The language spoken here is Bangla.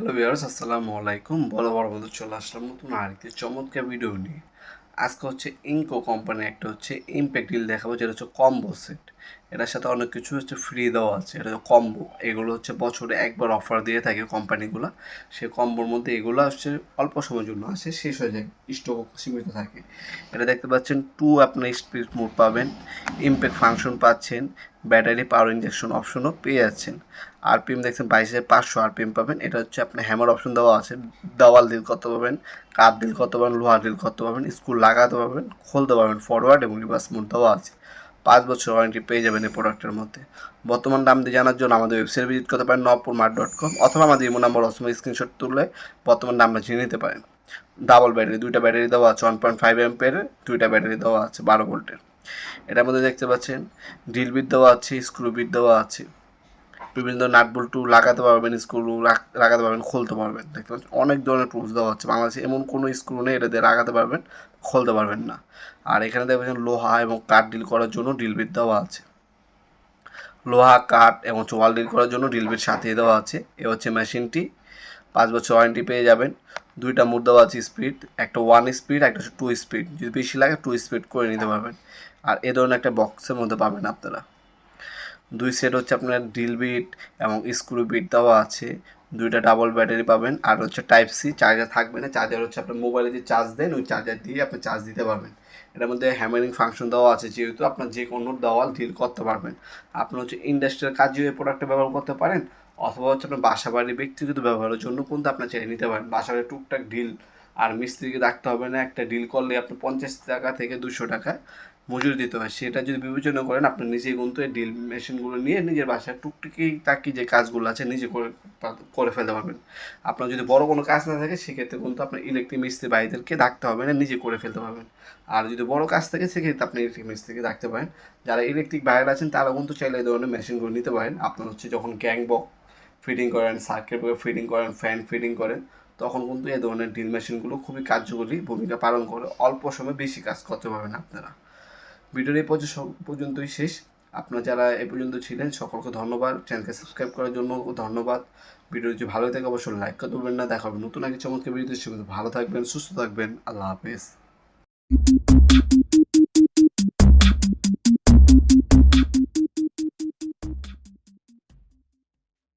হ্যালো ভিউয়ার্স আসসালামু আলাইকুম বড় বড় বন্ধু চলে আসলাম নতুন আরেকটি চমৎকার ভিডিও নিয়ে। আজকে হচ্ছে ইনকো কোম্পানি একটা হচ্ছে ইম্প্যাক্ট ডিল দেখাবো, যেটা হচ্ছে কম্বো সেট এটার সাথে অনেক কিছু হচ্ছে ফ্রি দেওয়া আছে। এটা কম্বো এগুলো হচ্ছে বছরে একবার অফার দিয়ে থাকে কোম্পানিগুলো সেই কম্বোর মধ্যে এগুলো হচ্ছে অল্প সময়ের জন্য আসে, শেষ হয়ে যায় স্টক সীমিত থাকে। এটা দেখতে পাচ্ছেন টু আপনার স্পিড মোড পাবেন ইম্প্যাক্ট ফাংশন পাচ্ছেন ব্যাটারি পাওয়ার ইঞ্জেকশন অপশনও পেয়ে যাচ্ছেন। আরপিএম দেখছেন বাইশ হাজার পাঁচশো আরপিএম পাবেন, এটা হচ্ছে আপনি হ্যামার অপশন দেওয়া আছে, দেওয়াল দিল করতে পাবেন, কাপ দিল করতে পাবেন, লোহার ডিল করতে পাবেন স্ক্রু লাগাতে পারবেন, খুলতে পারবেন ফরওয়ার্ড এবং রিভার্স মোড দেওয়া আছে। পাঁচ বছর ওয়ারেন্টি পেয়ে যাবেন এই প্রোডাক্টের মধ্যে। বর্তমান দাম দিয়ে জানার জন্য আমাদের ওয়েবসাইট ভিজিট করতে পারেন নবপুর মার্ট ডট কম অথবা আমাদের ইমো নাম্বার অসময় স্ক্রিনশট তুললে বর্তমান দামটা জেনে নিতে পারেন। ডাবল ব্যাটারি দুইটা ব্যাটারি দেওয়া আছে ওয়ান পয়েন্ট ফাইভ এমপের দুইটা ব্যাটারি দেওয়া আছে বারো ভোল্টের এটার মধ্যে দেখতে পাচ্ছেন ড্রিল বিট দেওয়া আছে স্ক্রু বিট দেওয়া আছে। বিভিন্ন নাট বল্টু লাগাতে পারবেন স্ক্রু লাগাতে পারবেন, খুলতে পারবেন। দেখতে পাচ্ছেন, অনেক ধরনের টুলস দেওয়া হচ্ছে। বাংলাদেশে এমন কোনো স্ক্রু নেই, এটা দিয়ে লাগাতে পারবেন, খুলতে পারবেন না। আর এখানে দেখবেন লোহা এবং কাঠ ডিল করার জন্য ড্রিল বিট দেওয়া আছে। লোহা কাঠ এবং চোয়াল ডিল করার জন্য ড্রিল বিট সাথে দেওয়া আছে। এ হচ্ছে মেশিনটি। পাঁচ বছর ওয়ারেন্টি পেয়ে যাবেন। দুইটা মুড দেওয়া আছে স্পিড একটা ওয়ান স্পিড একটা টু স্পিড যদি বেশি লাগে টু স্পিড করে নিতে পারবেন। আর এ ধরনের একটা বক্সের মধ্যে পাবেন আপনারা। দুই সেট হচ্ছে আপনার ড্রিল বিট এবং স্ক্রু বিট দেওয়া আছে। দুইটা ডাবল ব্যাটারি পাবেন। আর হচ্ছে টাইপ সি চার্জার থাকবে না। চার্জার হচ্ছে আপনার মোবাইলে যে চার্জ দেন, ওই চার্জার দিয়ে আপনি চার্জ দিতে পারবেন। এটার মধ্যে হ্যামারিং ফাংশন দেওয়া আছে, যেহেতু আপনার যে কোনো দেওয়াল ডিল করতে পারবেন। আপনি হচ্ছে ইন্ডাস্ট্রিয়াল কাজেও এই প্রোডাক্টটা ব্যবহার করতে পারেন, অথবা হচ্ছে আপনার বাসা বাড়ির ব্যক্তিগত ব্যবহারের জন্য কিন্তু আপনার চাই নিতে পারেন। বাসা বাড়ির টুকটাক ডিল আর মিস্ত্রিকে রাখতে হবে না। একটা ডিল করলে আপনি পঞ্চাশ টাকা থেকে দুশো টাকা। মজুরি দিতে হয়। সেটা যদি বিবেচনা করেন, আপনি নিজেই কিন্তু এই ডিল মেশিনগুলো নিয়ে নিজের বাসায় টুকটুকি তাকি যে কাজগুলো আছে, নিজে করে করে ফেলতে পারবেন। আপনার যদি বড় কোনো কাজ না থাকে, সেক্ষেত্রে কিন্তু আপনার ইলেকট্রিক মিস্ত্রি ভাইদেরকে ডাকতে হবে না, নিজে করে ফেলতে পারবেন। আর যদি বড় কাজ থাকে, সেক্ষেত্রে আপনি ইলেকট্রিক মিস্ত্রিকে ডাকতে পারেন। যারা ইলেকট্রিক বাইরে আছেন তারা কিন্তু চাইলে এই ধরনের মেশিনগুলো নিতে পারেন। আপনার হচ্ছে যখন গ্যাং বক ফিটিং করেন সার্কিট ফিটিং করেন ফ্যান ফিটিং করেন, তখন কিন্তু এই ধরনের ড্রিল মেশিনগুলো খুবই কার্যকরী ভূমিকা পালন করে। অল্প সময়ে বেশি কাজ করতে পারবেন আপনারা। ভিডিওর এই পর্যন্তই শেষ। আপনারা যারা এ পর্যন্ত ছিলেন, সকলকে ধন্যবাদ। চ্যানেলকে সাবস্ক্রাইব করার জন্য ধন্যবাদ। ভিডিও যদি ভালো থাকে, অবশ্যই লাইক করে দেবেন না। দেখা হবে নতুন আগে চমৎকার ভিডিওতে। ভালো থাকবেন, সুস্থ থাকবেন। আল্লাহ হাফেজ।